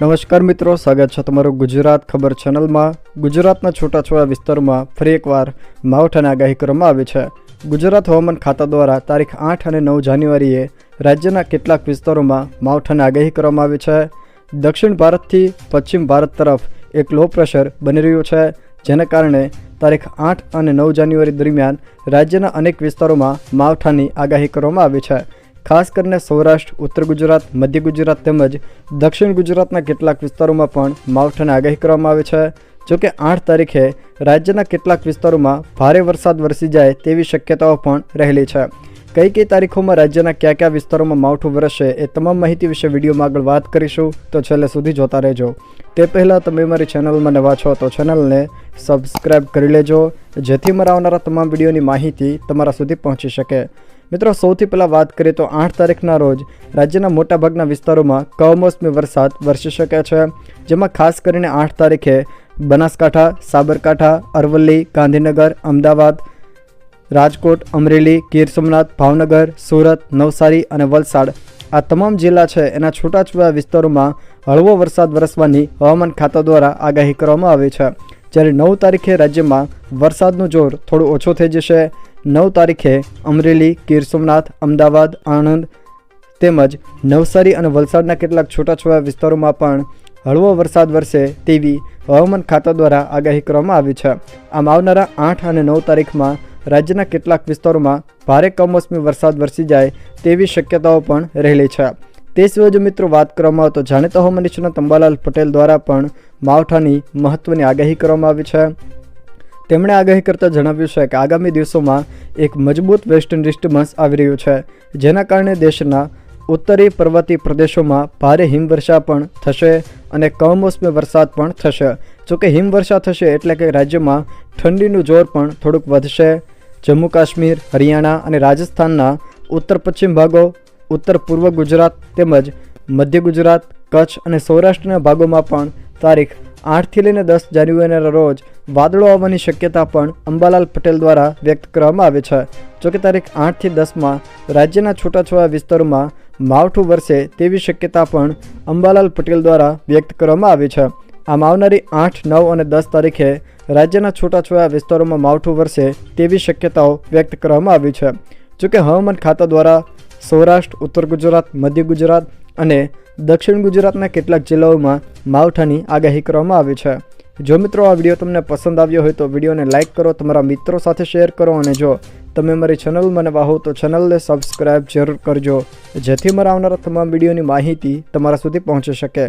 નમસ્કાર મિત્રો, સ્વાગત છે તમારું ગુજરાત ખબર ચેનલમાં. ગુજરાતના છૂટાછવાયા વિસ્તારોમાં ફરી એકવાર માવઠાની આગાહી કરવામાં આવી છે. ગુજરાત હવામાન ખાતા દ્વારા તારીખ આઠ અને નવ જાન્યુઆરીએ રાજ્યના કેટલાક વિસ્તારોમાં માવઠાની આગાહી કરવામાં આવી છે. દક્ષિણ ભારતથી પશ્ચિમ ભારત તરફ એક લો પ્રેશર બની રહ્યું છે, જેને કારણે તારીખ આઠ અને નવ જાન્યુઆરી દરમિયાન રાજ્યના અનેક વિસ્તારોમાં માવઠાની આગાહી કરવામાં આવી છે. ખાસ કરીને સૌરાષ્ટ્ર, ઉત્તર ગુજરાત, મધ્ય ગુજરાત તેમજ દક્ષિણ ગુજરાતના કેટલાક વિસ્તારોમાં પણ માવઠાની આગાહી કરવામાં આવી છે. જોકે આઠ તારીખે રાજ્યના કેટલાક વિસ્તારોમાં ભારે વરસાદ વરસી જાય તેવી શક્યતાઓ પણ રહેલી છે. કઈ કઈ તારીખોમાં રાજ્યના કયા કયા વિસ્તારોમાં માવઠું વરસશે એ તમામ માહિતી વિશે વિડીયોમાં આગળ વાત કરીશું. તો છેલ્લે સુધી જોતા રહેજો. તે પહેલાં તમે મારી ચેનલમાં નવા છો તો ચેનલને સબસ્ક્રાઈબ કરી લેજો, જેથી મારા આવનારા તમામ વિડીયોની માહિતી તમારા સુધી પહોંચી શકે. મિત્રો, સૌથી પહેલાં વાત કરીએ તો આઠ તારીખના રોજ રાજ્યના મોટાભાગના વિસ્તારોમાં કમોસમી વરસાદ વરસી શકે છે, જેમાં ખાસ કરીને આઠ તારીખે બનાસકાંઠા, સાબરકાંઠા, અરવલ્લી, ગાંધીનગર, અમદાવાદ, રાજકોટ, અમરેલી, ગીર સોમનાથ, ભાવનગર, સુરત, નવસારી અને વલસાડ. આ તમામ જિલ્લા છે, એના છૂટાછવાયા વિસ્તારોમાં હળવો વરસાદ વરસવાની હવામાન ખાતા દ્વારા આગાહી કરવામાં આવી છે. જ્યારે નવ તારીખે રાજ્યમાં વરસાદનું જોર થોડું ઓછું થઈ જશે નવ તારીખે અમરેલી, ગીર સોમનાથ, અમદાવાદ, આણંદ તેમજ નવસારી અને વલસાડના કેટલાક છૂટાછવાયા વિસ્તારોમાં પણ હળવો વરસાદ વરસે તેવી હવામાન ખાતા દ્વારા આગાહી કરવામાં આવી છે. આમ આવનારા આઠ અને નવ તારીખમાં રાજ્યના કેટલાક વિસ્તારોમાં ભારે કમોસમી વરસાદ વરસી જાય તેવી શક્યતાઓ પણ રહેલી છે. તે સિવાય જો મિત્રો વાત કરવામાં આવે તો જાણીતા હવામાન નિષ્ણાત અંબાલાલ પટેલ દ્વારા પણ માવઠાની મહત્ત્વની આગાહી કરવામાં આવી છે. તેમણે આગાહી કરતાં જણાવ્યું છે કે આગામી દિવસોમાં એક મજબૂત વેસ્ટર્ન ડિસ્ટર્બન્સ આવી રહ્યું છે, જેના કારણે દેશના ઉત્તરી પર્વતીય પ્રદેશોમાં ભારે હિમવર્ષા પણ થશે અને કમોસમી વરસાદ પણ થશે. જોકે હિમવર્ષા થશે એટલે કે રાજ્યમાં ઠંડીનું જોર પણ થોડુંક વધશે. જમ્મુ કાશ્મીર, હરિયાણા અને રાજસ્થાનના ઉત્તર પશ્ચિમ ભાગો, ઉત્તર પૂર્વ ગુજરાત તેમજ મધ્ય ગુજરાત, કચ્છ અને સૌરાષ્ટ્રના ભાગોમાં પણ તારીખ આઠથી લઈને દસ જાન્યુઆરીના રોજ વાદળો આવવાની શક્યતા પણ અંબાલાલ પટેલ દ્વારા વ્યક્ત કરવામાં આવી છે. જોકે તારીખ આઠથી દસમાં રાજ્યના છૂટાછવાયા વિસ્તારોમાં માવઠું વરસે તેવી શક્યતા પણ અંબાલાલ પટેલ દ્વારા વ્યક્ત કરવામાં આવી છે. આમ આવનારી આઠ, નવ અને દસ તારીખે રાજ્યના છૂટાછવાયા વિસ્તારોમાં માવઠું વરસે તેવી શક્યતાઓ વ્યક્ત કરવામાં આવી છે. જોકે હવામાન ખાતા દ્વારા સૌરાષ્ટ્ર, ઉત્તર ગુજરાત, મધ્ય ગુજરાત અને દક્ષિણ ગુજરાતના કેટલાક જિલ્લાઓમાં માવઠાની આગાહી કરવામાં આવી છે. જો મિત્રો આ વીડિયો તમને પસંદ આવ્યો હોય તો વિડીયોને લાઇક કરો, તમારા મિત્રો સાથે શેર કરો અને જો તમે મારી ચેનલ મને હો તો ચેનલને સબસ્ક્રાઇબ જરૂર કરજો, જેથી મારા આવનારા તમામ વિડીયોની માહિતી તમારા સુધી પહોંચી શકે.